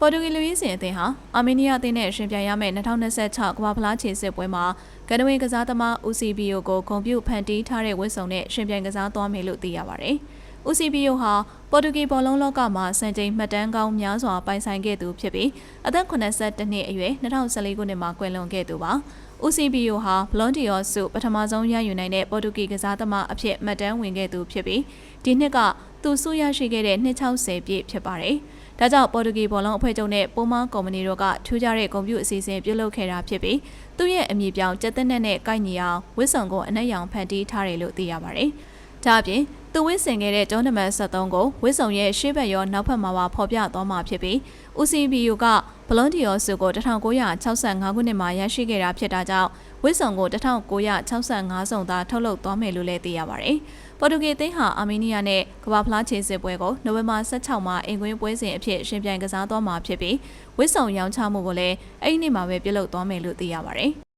ပေါ်တူဂီလူကြီးစင်အသင်းဟာအာမေးနီးယားအသင်းနဲ့ရှင်ပြိုင်ရမယ့်2026ကမ္ဘာဖလားခြေစစ်ပွဲမှာကနဝင်ကစားသမား UCBO ကိုဂုံပြုဖန်တီးထားတဲ့ဝစ်စုံနဲ့ရှင်ပြိုင်ကစားသွားမယ်လို့သိရပါတယ်။ UCBO ဟာပေါ်တူဂီဘောလုံးလောကမှာစံချိန်မှတ်တမ်းကောင်းများစွာပိုင်ဆိုင်ခဲ့သူဖြစ်ပြီးအသက်82နှစ်အရွယ်2014ခုနှစ်မှာကွယ်လွန်ခဲ့သူပါ။ UCBO ဟာဘလွန်ဒီယောဆုပထမဆုံးရယူနိုင်တဲ့ပေါ်တူဂီကစားသမားအဖြစ်မှတ်တမ်းဝင်ခဲ့သူဖြစ်ပြီးဒီနှစ်ကသူဆုရရှိခဲ့တဲ့260ပြည့်ဖြစ်ပါတယ်။ ဒါကြောင့်ပေါ်တူဂီဘောလုံးအဖွဲ့ချုပ်နဲ့ပိုမာကုမ္ပဏီတို့ကထူးခြားတဲ့ဂုဏ်ပြုအစီအစဉ်ပြုလုပ်ခဲ့တာဖြစ်ပြီးသူ့ရဲ့အမည်ပြောင်းကျက်သက်နဲ့နဲ့ကိုက်ညီအောင်ဝစ်စုံကိုအနက်ရောင်ဖန်တီးထားတယ်လို့သိရပါတယ်။ဒါအပြင်သူဝစ်ဆင်ခဲ့တဲ့ကျောင်းနံပါတ်73ကိုဝစ်စုံရဲ့ရှေ့ဘက်ရောနောက်ဘက်မှာပါဖော်ပြသွားမှာဖြစ်ပြီး UCBU ကဘလွန်ဒီယောဆုကို1965ခုနှစ်မှာရရှိခဲ့တာဖြစ်တာကြောင့် ဝစ်စုံကို1965စုံသာထုတ်လုပ်သွားမယ်လို့လည်းသိရပါတယ်။ပေါ်တူဂီအသင်းဟာအာမေးနီးယားနဲ့ကမ္ဘာဖလားခြေစစ်ပွဲကိုနိုဝင်ဘာ16မှာအင်ကွင်းပွဲစဉ်အဖြစ်ရှင်ပြိုင်ကစားသွားမှာဖြစ်ပြီးဝစ်စုံရောင်းချမှုကိုလည်းအဲ့ဒီနေ့မှာပဲပြုလုပ်သွားမယ်လို့သိရပါတယ်။